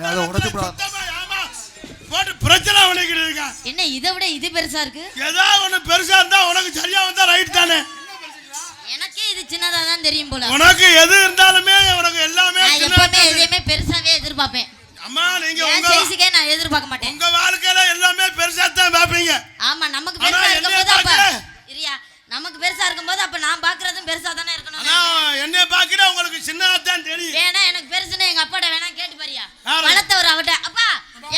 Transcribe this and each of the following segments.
அதை போட்டு பிரச்சனை இருக்கான் என்ன இதை விட இது பெருசா இருக்கு? ஏதோ ஒண்ணு பெருசா இருந்தா உனக்கு சரியா வந்தா ரைட் தானே. எனக்கே இது சின்னதா தான் தெரியும் போல. உனக்கு எது இருந்தாலுமே உனக்கு எல்லாமே நான் எப்பவுமே. எதையுமே பெருசாவே எதிர்பார்ப்பேன். அம்மா நீங்க உங்க சைஸுக்கே நான் எதிர்பார்க்க மாட்டேன். உங்க வாழ்க்கையில எல்லாமே பெருசா தான் பாப்பீங்க ஆமா நமக்கு பெருசா இருக்கும்போது அப்ப இரியா நமக்கு பெருசா இருக்கும்போது அப்ப நான் பாக்குறதும் பெருசா தானே இருக்கணும் ஆனா என்னைய பாக்கிட்டா உங்களுக்கு சின்னதா தான் தெரியும் வேணா எனக்கு பெருசுன்னு எங்க அப்பாட்ட வேணா கேட்டு பாரியா யாரு? வளர்த்தவர் அவட்ட அப்பா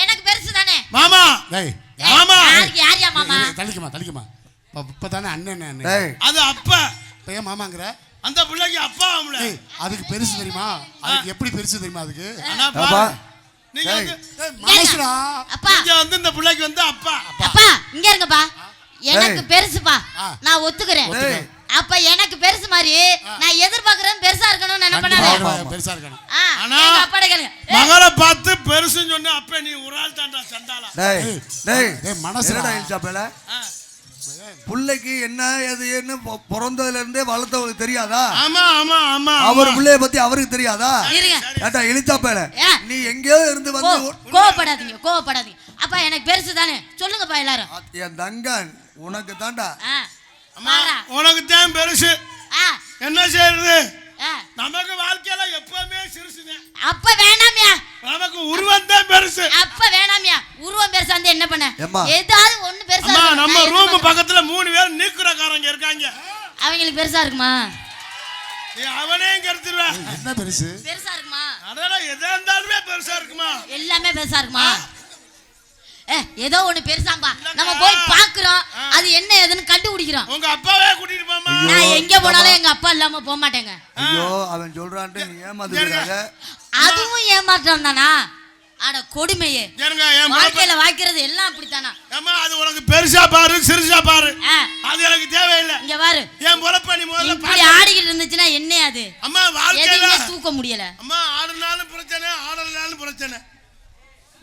எனக்கு பெருசு தானே மாமா டேய் ஏய், மாமா. யாரியா மாமா? தள்ளிக்கமா தள்ளிக்கமா இப்போ தானே அண்ணன் அது அப்பா. இப்போ ஏன் மாமாங்கிற? அந்த பிள்ளைக்கு அப்பா ஏய் அதுக்கு பெருசு தெரியுமா? அதுக்கு எப்படி பெருசு தெரியுமா அதுக்கு? அப்பா. நீங்க மனசுடா அப்பா. நீங்க வந்து இந்த பிள்ளைக்கு வந்து அப்பா. அப்பா இங்க இருங்கப்பா. எனக்கு. பெருசுப்பா. ஆ. நான் ஒத்துக்கிறேன். அப்ப எனக்கு பெருசு மாதிரி. நான் எதிர்பார்க்கறேன் பெருசா இருக்கணும்னு நினைப்பேன் பெருசா இருக்கணும். ஆனா- எங்க அப்பாட்ட கேளுங்க. மகளை பார்த்து பெருசுன்னு சொன்ன அப்ப நீ ஒரு ஆள் தாண்டா சண்டாளா? டேய் டேய் டேய், மனசுடா. ஆ. புள்ளைக்கு என்ன எது என்ன பொ- பிறந்ததுல இருந்தே வளர்த்தவங்களுக்கு தெரியாதா? ஆமா ஆமா ஆமா அவர். பிள்ளைய பத்தி அவருக்கு தெரியாதா? ஏட்டா இழிச்சாப்பேல ஏ. நீ எங்கேயோ இருந்து வந்து கோவப்படாதீங்க கோவப்படாதீங்க. அப்பா எனக்கு பெருசு தானே சொல்லுங்கப்பா எல்லாரும். என் தங்கன் உனக்கு தாண்டா. உனக்கு தான் பெருசு. ஆ, என்ன செய்யறது ஆ. நமக்கு வாழ்க்கையில எப்பவுமே சிறுசுதான் அப்ப வேணாமியா. நமக்கு உருவம் தான் பெருசு. அப்ப வேணாமியா. உருவம் பெருசா வந்து என்ன பண்ண. ஏதாவது ஒண்ணு பெருசா. நம்ம ரூம். பக்கத்துல மூணு பேர் நீக்குறக்காரங்க இருக்காங்க. அவங்களுக்கு பெருசா இருக்குமா? நீ அவனையும் கருத்துருவேன் என்ன பெருசு? பெருசா இருக்குமா? அதெல்லாம் எதா இருந்தாலுமே பெருசா இருக்குமா? எல்லாமே பெருசா இருக்குமா? ஏதோ ஒண்ணு பெருசாம்பா. நம்ம போய் பாக்குறோம். அது என்ன ஏதுன்னு கண்டுபிடிக்கிறோம். உங்க அப்பாவே கூட்டிட்டு போமா நான் எங்க போனாலும் எங்க அப்பா இல்லாம போக மாட்டேங்க. ஐயோ அவன் சொல்றான்ட்டு நீ ஏமாந்துருக்காங்க அதுவும் ஏமாற்றம் தானா? அட கொடுமையே. வாழ்க்கையில வாய்க்கிறது எல்லாம் அப்படித்தானா? அம்மா அது உனக்கு பெருசா பாரு சிறுசா பாரு. அது எனக்கு தேவையில்லை. இங்க பாரு. என் பொழப்ப நீ முதல்ல இப்படி பாரு. ஆடிக்கிட்டு இருந்துச்சுன்னா என்ன அது? அம்மா வாழ்க்கையில தூக்க முடியல. அம்மா ஆடுனாலும் பிரச்சனை பிரச்சனை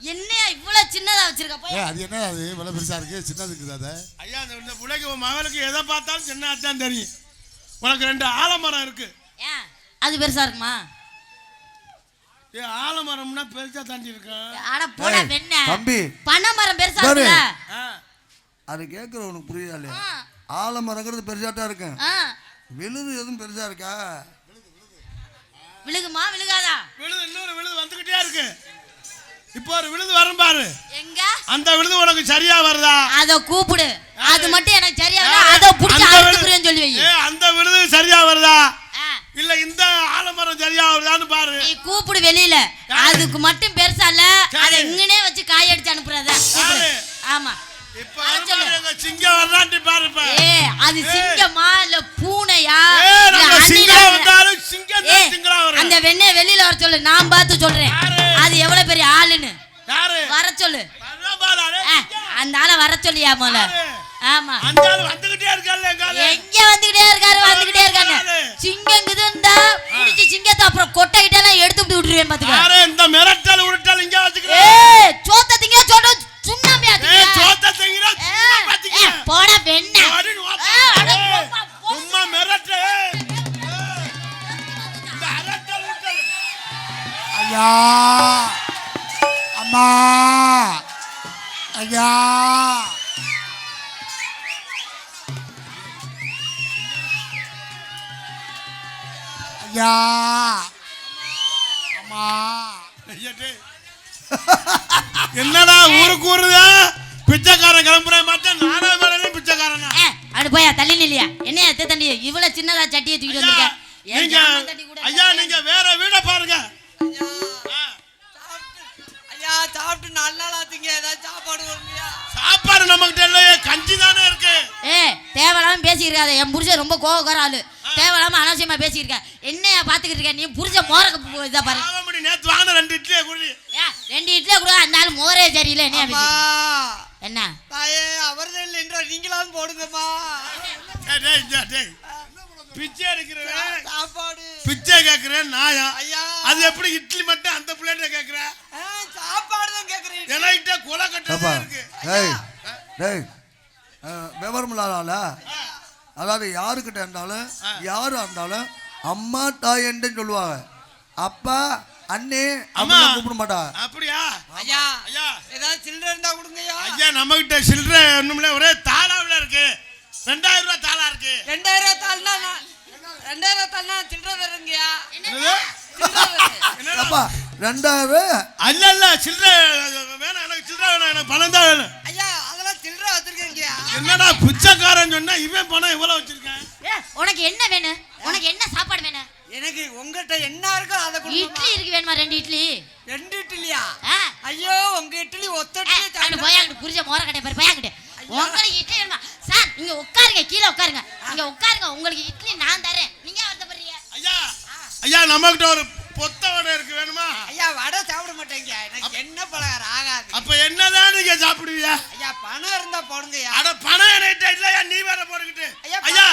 என்னையா இவ்வளவு சின்னதா வச்சிருக்க? ஏய் அது என்ன அது? இவ்வளவு பெருசா இருக்கு? சின்னது இருக்குது அதை. ஐயா இந்த இந்த பிள்ளைக்கு உன் மகளுக்கு எதை பார்த்தாலும் சின்ன தான் தெரியும். உனக்கு ரெண்டு ஆலமரம் இருக்கு. ஏன் அது பெருசா இருக்குமா? ஏ ஆலமரம்னா பெருசா தாண்டி இருக்கும் அட போடா ஏய், வெண்ண. தம்பி. பனைமரம் பெருசா பாரு. இருக்குல்ல? ஆ. அது கேட்குற உனக்கு புரியுதா இல்லையா? ஆ, ஆலமரங்கிறது பெருசாட்டா இருக்கும் ஆ. விழுது எதுவும் பெருசா இருக்கா? விழுகுமா? விழுகாதா? விழுது இன்னொரு விழுது வந்துகிட்டே இருக்கு. இப்போ ஒரு விழுது வரும் பாரு. எங்க? அந்த விழுது உனக்கு சரியா வருதா? அத கூப்பிடு. அது மட்டும் எனக்கு சரியா வரல அத புடிச்சு புரியும் சொல்லி வை. அந்த விழுது சரியா வருதா? இல்ல இந்த ஆலமரம் சரியா வருதான்னு பாரு. நீ கூப்பிடு வெளியில. அதுக்கு மட்டும் பெருசா இல்ல. அத இங்கனே வச்சு காய அடிச்சு அனுப்புறத? ஆமா. இப்ப சிங்கம் ஏ அது. சிங்கமா இல்ல பூனையா? சிங்கம் வந்தாலும் சிங்கம் வரும். அந்த வெண்ணெய் வெளியில வர சொல்லு நான் பார்த்து சொல்றேன்? அது எவ்வளவு பெரிய ஆளுன்னு. வர சொல்லு. அந்த ஆளை வர சொல்லியா யாரு? ஆமா. வந்துகிட்டே எங்க வந்துகிட்டே இருக்காரு? வந்துகிட்டே இருக்காரு. சிங்கம் இருந்தா புடிச்சு சிங்கத்தை அப்புறம் கொட்டைகிட்ட எல்லாம் எடுத்து விட்டு விட்டுருவேன் பாத்துக்க. இந்த அம்மா. ஐயா. ஐயா. அம்மா. என்னடா ஊருக்கு ஊருதா? பிச்சைக்காரன் கிளம்புறேன் பார்த்தா நானா மேலே பிச்சைக்காரனா? அட போயா தள்ளி நில்லையா? என்னையா எத்த தண்டி இவ்வளவு சின்னதா சட்டியை தூக்கிட்டு வந்திருக்க. பேசியிருக்காத. என் புருஷன் ரொம்ப கோவக்கார ஆளு. தேவையில்லாம அனாவசியமா பேசியிருக்க. என்னையா பாத்துக்கிட்டு இருக்க? நீ புருஷன் மோர இதா பாரு. நேத்து ரெண்டு இட்லியை குடி. ரெண்டு இட்லியா கூட. அந்த ஆளு மோரே சரியில்லை. பேசி என்ன? தாயே அவர்தான் இல்லை என்றால் நீங்களாவது போடுங்கம்மா. டேய், டேய், டேய், டேய். பிச்சை எடுக்கிறவன். சாப்பாடு. பிச்சை கேட்கிறேன் நாயா. ஐயா. அது எப்படி இட்லி மட்டும் அந்த பிள்ளைகிட்ட கேட்கிற ஆ, சாப்பாடு தான் கேட்குறேன் என்கிட்ட கொலை இருக்கு. டேய் டேய் விவரம் இல்லாதால அதாவது யாருக்கிட்ட இருந்தாலும் யாரா இருந்தாலும் அம்மா தாயன்னு சொல்லுவாங்க. அப்பா அண்ணே அம்மா. கூப்பிட மாட்டா அப்படியா? ஐயா ஐயா. ஏதாவது சில்லறை இருந்தா கொடுங்கய்யா. ஐயா நம்ம கிட்ட சில்லற ஒண்ணுமில்ல. ஒரே தாளாவில் இருக்கு. ரெண்டாயிரம் ரூபாய் தாளா இருக்கு. ரெண்டாயிரம் தாள்னா நான் ரெண்டாயிரம் தாள்னா சில்லறை தருங்கய்யா? அப்பா ரெண்டாயிரம்? அல்ல சில்லற வேணாம் எனக்கு சில்லற வேணாம் எனக்கு பணம் தான் வேணும். என்னடா பிச்சைக்காரன் சொன்னா இவன் பணம் இவ்வளவு வச்சிருக்கேன்? உனக்கு என்ன வேணும்? உனக்கு என்ன சாப்பாடு வேணும்? எனக்கு உங்ககிட்ட என்ன இருக்கோ அதை கொடுங்க இட்லி இருக்கு வேணுமா ரெண்டு இட்லி? ரெண்டு இட்லியா? ஆ. ஐயோ உங்க இட்லி ஒத்த இட்லி போயாங்கிட்டு புரிஞ்ச மோர கடை பாரு போயாங்கிட்டு உங்களுக்கு இட்லி வேணுமா? சார் நீங்க உட்காருங்க கீழே உட்காருங்க. நீங்க உட்காருங்க உங்களுக்கு இட்லி நான் தரேன். நீங்க வருத்தப்படுறீங்க? ஐயா ஐயா நம்ம கிட்ட ஒரு பொத்த வடை இருக்கு வேணுமா? ஐயா வடை சாப்பிட மாட்டேங்க. எனக்கு என்ன பலகாரம் ஆகாது. அப்ப என்னதான் நீங்க சாப்பிடுவியா ஐயா பணம் இருந்தா போடுங்கய்யா அட பணம் என்கிட்ட இல்லையா நீ வேற போட்டுக்கிட்டு. ஐயா,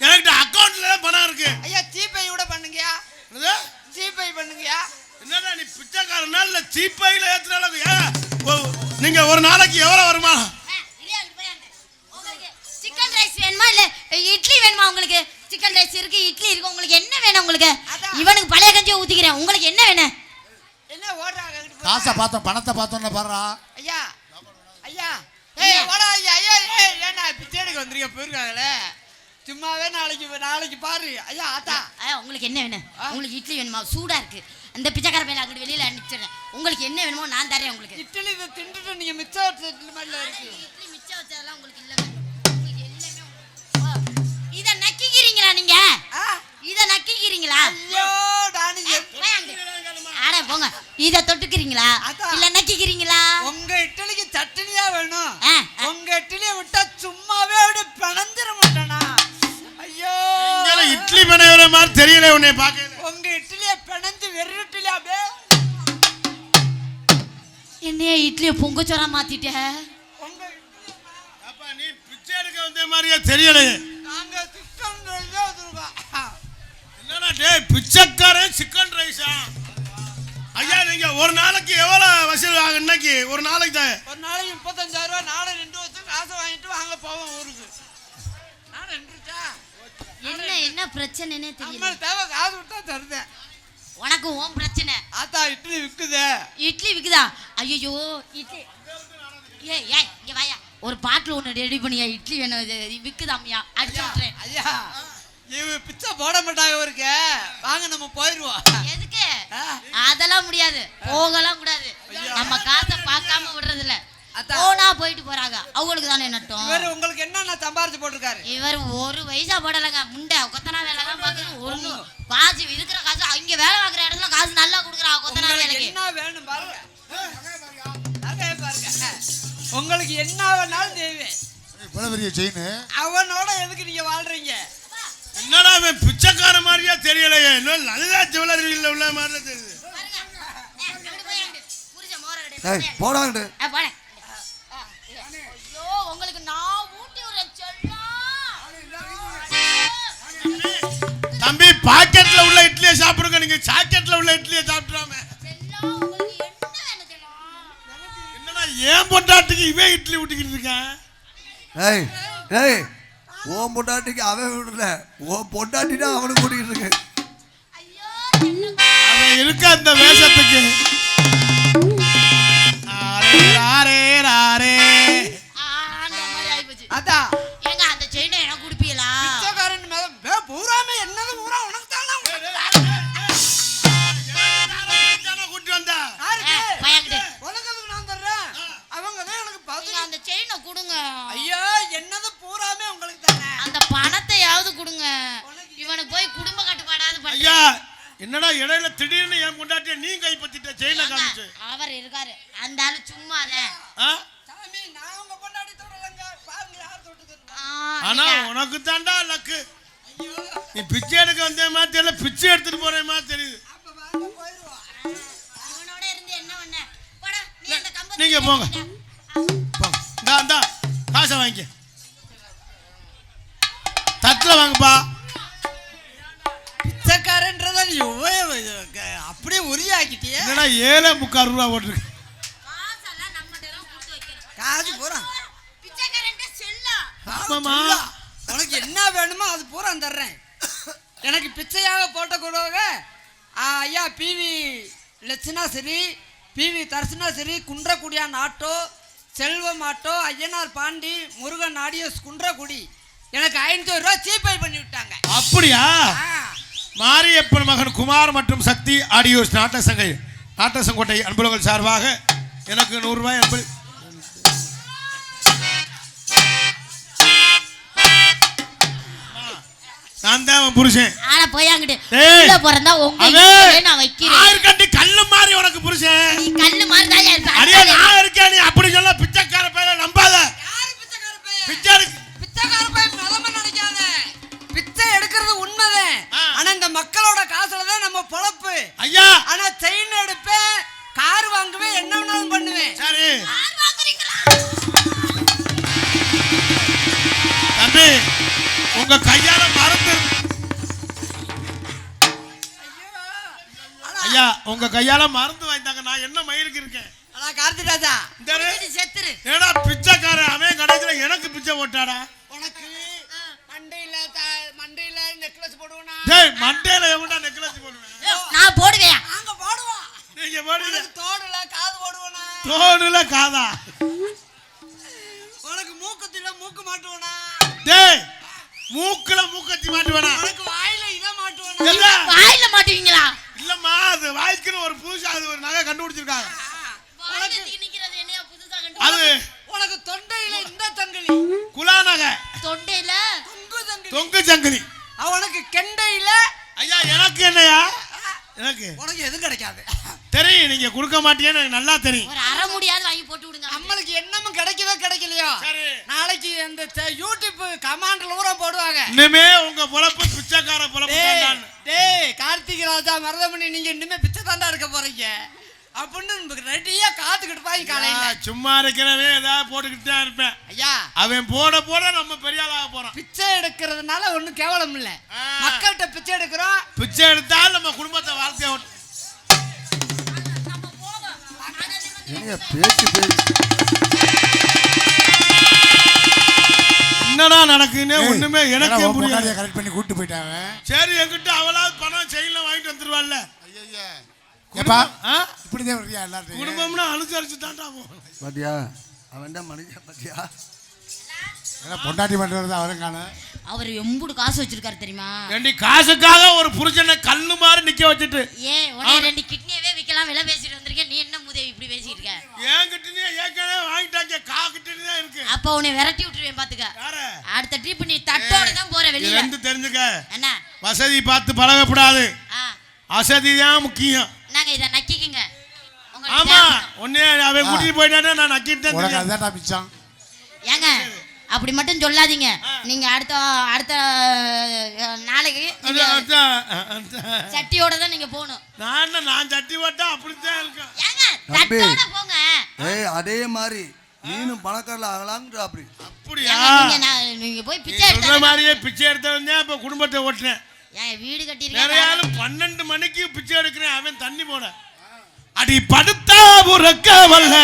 என்கிட்ட அக்கௌண்ட்ல பணம் இருக்கு. ஐயா ஜிபே கூட பண்ணுங்கய்யா என்னது? ஜிபே பண்ணுங்கய்யா என்னடா நீ பிச்சைக்காரனா? இல்ல சீப்பையில ஏத்துற அளவுக்கு ஏன் ஓ, நீங்க ஒரு நாளைக்கு எவ்வளவு வருமா? சிக்கன் ரைஸ் வேணுமா? இல்ல இட்லி வேணுமா உங்களுக்கு? சிக்கன் ரைஸ் இருக்கு இட்லி இருக்கு உங்களுக்கு என்ன வேணும் உங்களுக்கு. இவனுக்கு பழைய கஞ்சியை ஊத்திக்கிறேன். உங்களுக்கு என்ன வேணும்? என்ன ஓடுறாங்க. காசை பார்த்தோம் பணத்தை பார்த்தோம்ல பாடுறா. ஐயா ஐயா ஏய் ஓடா ஐயா ஐயா ஏய் ஏன்னா பிச்சை எடுக்க வந்திருக்க? போயிருக்காங்களே. சும்மாவே நாளைக்கு நாளைக்கு பாரு. ஐயா ஆத்தா. ஆ, உங்களுக்கு என்ன வேணும்? ஆ. உங்களுக்கு இட்லி வேணுமா? சூடா இருக்கு. அந்த பிச்சைக்கார பையன் அங்கிட்டு வெளியில அனுப்பிச்சிடுறேன். உங்களுக்கு என்ன வேணுமோ நான் தரேன் உங்களுக்கு. இட்லி இதை தின்றுட்டு நீங்க மிச்சம் இருக்கு. நக்கிக்கிறீங்களா நீங்க? ஆ. இத நக்கிக்கிறீங்களா. அட போங்க. இத தொட்டுக்கிறீங்களா. இல்ல நக்கிக்கிறீங்களா உங்க இட்லிக்கு சட்னியா வேணும். உங்க இட்லியை விட்டா சும்மாவே அப்படியே பிணந்திர மாட்டானா? ஐயோ. இட்லி பண்ணுற மாதிரி தெரியல உன்னை பார்க்கல. உங்க இட்லியை பிணைஞ்சு வெறும் இட்லி அப்படியே என்னைய இட்லியை பொங்கச்சோரா மாத்திட்ட? உங்க நீ பிச்சை எடுக்க வந்த மாதிரியே தெரியலையே. டேய் பிச்சைக்காரன் சிக்கன் ரைஸா ஐயா நீங்க ஒரு நாளைக்கு எவ்வளவு வசூல் ஆகும் இன்னைக்கு? ஒரு நாளைக்கு தான். ஒரு நாளைக்கு முப்பத்தஞ்சாயிரம் ரூபாய் நாளை ரெண்டு வருஷம் காசை வாங்கிட்டு வாங்க போவோம் ஊருக்கு. நானும் ரெண்டுச்சா என்ன என்ன பிரச்சனைனே தெரியல. அம்மா தேவை காசு விட்டா தருதேன். உனக்கு ஓன் பிரச்சனை. ஆத்தா இட்லி விக்குதே. இட்லி விக்குதா? ஐயோ இட்லி. ஏய் ஏய் இங்க வாயா. ஒரு பாட்டில் ஒன்று ரெடி பண்ணியா? இட்லி வேணும் விக்குதாமியா அடிச்சு விட்றேன் ஐயா. இவ பிச்சை போட மாட்டாங்க இவருக்கு. வாங்க நம்ம போயிருவோம் எதுக்கு. அதெல்லாம் முடியாது. போகலாம் கூடாது. நம்ம காசை பார்க்காம விடுறது இல்ல. போனா போயிட்டு போறாங்க. அவங்களுக்கு தானே நட்டம். இவர் உங்களுக்கு என்னென்ன சம்பாரிச்சு போட்டிருக்காரு? இவர் ஒரு வயசா போடலைங்க. முண்டை. கொத்தனா வேலை தான் பாக்குறது ஒண்ணு. காசு இருக்கிற காசு அங்க வேலை பார்க்குற இடத்துல காசு நல்லா கொடுக்குறான் கொத்தனா வேலைக்கு. என்ன வேணும் பாருங்க. உங்களுக்கு என்ன வேணாலும் தேவை இவ்வளவு பெரிய செயின் அவனோட எதுக்கு நீங்க வாழ்றீங்க? என்னடா அவன் பிச்சைக்கார மாதிரியே தெரியலையே இன்னும் நல்லா ஜுவல்லரியில் உள்ள மாதிரி தான் தெரியுது. ஏய், உங்களுக்கு நான் ஊட்டி. தம்பி பாக்கெட்ல உள்ள இட்லியை சாப்பிடுங்க நீங்க சாக்கெட்ல உள்ள இட்லியை சாப்பிட்றாம? என்னடா ஏன் பொண்டாட்டுக்கு இவன் இட்லி ஊட்டிக்கிட்டு இருக்கான் ஏய் ஏய் ஓன் பொண்டாட்டிக்கு அவன் விடல ஓன் பொண்டாட்டினா அவனுக்கு கூட்டிகிட்டு இருக்கு. அவன் இருக்க அந்த வேஷத்துக்கு. அதான் பொண்டாட்டிய நீ கைப்பற்றிட்ட செயினை காமிச்சு. அவர் இருக்காரு. அந்த ஆளு சும்மா? சாமி நான் உங்க பொண்டாடி தொடலங்க பாருங்க யார் தொட்டு ஆ, ஆனா நீங்க- உனக்கு தாண்டா லக்கு நீ பிச்சை எடுக்க வந்த மாதிரி தெரியல பிச்சை எடுத்துட்டு போற மாதிரி தெரியுது. அப்ப வாங்க உரியாக்கிட்டியே என்னடா ஏழை முக்கால் ரூபா வைக்கணும். காசு செல்லம். ஆமாமா உனக்கு என்ன வேணுமோ அது பூரா தர்றேன். எனக்கு பிச்சையாக போட்ட கூடவே ஐயா பிவி லட்சணா சரி பிவி தர்சனா சரி குன்றக்குடியான் auto Selvam auto Ayyanar Pandi Murugan audios Kunrakudi. எனக்கு ஐநூறு ரூபா சீப்பை பண்ணி விட்டாங்க. அப்படியா? மாரியப்பன் மகன் குமார் மற்றும் சக்தி ஆடியோஸ் நாட்டசங்கை நாட்டசங்கோட்டை அன்புலகள் சார்பாக எனக்கு நூறுரூவாய் அன்பு. நான் தான் புருஷன். ஆனா போயாங்கிட்டு உள்ள பிறந்தா உங்க நான் வைக்கிறேன். கல்லு மாதிரி உனக்கு புருஷன். நீ கல்லு மாதிரி தான் இருப்ப அடியே நான் இருக்கேன் நீ அப்படி சொல்ல பிச்சைக்கார பையல நம்பாத. கையால மறந்து வாங்கிட்டாங்க. நான் என்ன மயிலுக்கு இருக்கேன்? ஆனா கார்த்தி ராஜா. செத்துரு. ஏடா பிச்சைக்காரன் அவன் கடைசியில எனக்கு பிச்சை போட்டாடா. உனக்கு மண்டையில த- மண்டையில நெக்லஸ் போடுவனா? டேய் மண்டையில எவன்டா நெக்லஸ் போடுவேன்? நான் போடுவேன். நாங்க போடுவோம். நீங்க போடுங்க. உனக்கு தோடுல காது போடுவனா? தோடுல காதா. உனக்கு மூக்குத்தில மூக்கு மாட்டுவனா? டேய் மூக்குல மூக்கத்தி மாட்டுவேனா? உனக்கு வாயில இத மாட்டுவனா? வாயில மாட்டுவீங்களா? அது வாய்க்குன்னு ஒரு புதுசா அது ஒரு நகை கண்டுபிடிச்சிருக்காங்க. அது உனக்கு தொண்டையில இந்த தங்கலி. குலா நகை. தொண்டையில? தொங்கு தங்கலி. தொங்கு சங்கிலி உனக்கு கெண்டையில. ஐயா எனக்கு என்னையா? எனக்கு. உனக்கு எதுவும் கிடைக்காது. தெரியும் நீங்க கொடுக்க மாட்டீங்கன்னு எனக்கு நல்லா தெரியும். ஒரு அரை முடியாவது வாங்கி போட்டு விடுங்க நம்மளுக்கு என்னமும் கிடைக்கவே கிடைக்கலையோ? சரி. நாளைக்கு இந்த யூடியூப் கமாண்ட்ல ஊற போடுவாங்க. இனிமே உங்க பொழப்பு பிச்சைக்கார பொழப்பு ராஜா மருதமணி நீங்க இனிமே பிச்சை தாண்டா இருக்க போறீங்க. அப்படின்னு ரெடியா காத்துக்கிட்டு பாய் காலையில. சும்மா இருக்கிறவே ஏதாவது போட்டுக்கிட்டு தான் இருப்பேன். ஐயா. அவன் போட போட நம்ம பெரிய ஆளாக போறோம். பிச்சை எடுக்கிறதுனால ஒண்ணும் கேவலம் இல்ல. மக்கள்கிட்ட பிச்சை எடுக்கிறோம். பிச்சை எடுத்தால் நம்ம குடும்பத்தை வாழ்க்கைய பேச்சு பேச்சு. என்னடா நடக்குன்னு ஒண்ணுமே எனக்கே புரியல. கரெக்ட் பண்ணி கூட்டு போயிட்டாங்க? சரி என்கிட்ட அவளாவது பணம் செயல வாங்கிட்டு வந்துருவாள்ல. ஏப்பா ஆ? இப்படிதான் வர்றியா எல்லாத்தையும் குடும்பம்னா அனுசரிச்சு தான்டா போகணும் பாத்தியா அவன் தான் மனுஷன் பாத்தியா? ஏன்னா பொண்டாட்டி பண்ணுறது அவரும் காணும். அவர் எம்புடு காசு வச்சிருக்காரு தெரியுமா? ஏண்டி காசுக்காக ஒரு புருஷனை கல்லு மாதிரி நிக்க வச்சுட்டு. ஏன் உடனே ரெண்டு கிட்னியவே விற்கலாம் விலை பேசிட்டு வந்திருக்கேன். நீ என்ன முதவி இப்படி பேசிட்டு இருக்க என்கிட்டயே ஏற்கனவே வாங்கிட்டாங்க கா கிட்டே தான் இருக்கு. அப்ப உன்னை விரட்டி விட்டுருவேன் பாத்துக்க. அடுத்த ட்ரிப் நீ தட்டோட தான் போற வெளியில. ரெண்டு தெரிஞ்சுக்க. என்ன? வசதி பார்த்து பழகக்கூடாது ஆ. அசதி தான் முக்கியம். நாங்க இதை நக்கிக்குங்க? ஆமா. உன்னே அவன் கூட்டிட்டு போயிட்டானே நான் நக்கிட்டு தான் உனக்கு மிச்சம். ஏங்க அப்படி மட்டும் சொல்லாதீங்க. நீங்க அடுத்த அடுத்த நாளைக்கு. சட்டியோட தான் நீங்க போகணும். நான் நான் சட்டி போட்டா அப்படித்தான் இருக்கும் ஏங்க. தட்டோட போங்க. ஏய் அதே மாதிரி. நீனும் பணக்காரல ஆகலாங்கிற அப்படி. அப்படியா? நீங்க நான் நீங்க போய் பிச்சை சொல்ற எடுத்தா மாதிரியே பிச்சை எடுத்தவன் தான் இப்ப குடும்பத்தை ஓட்டுனேன். ஏன் வீடு வேற கட்டிருக்கேன் யாரும் பன்னெண்டு மணிக்கு பிச்சை எடுக்கிறேன் அவன் தண்ணி போட. அடி படுத்தா உறக்க வல்ல.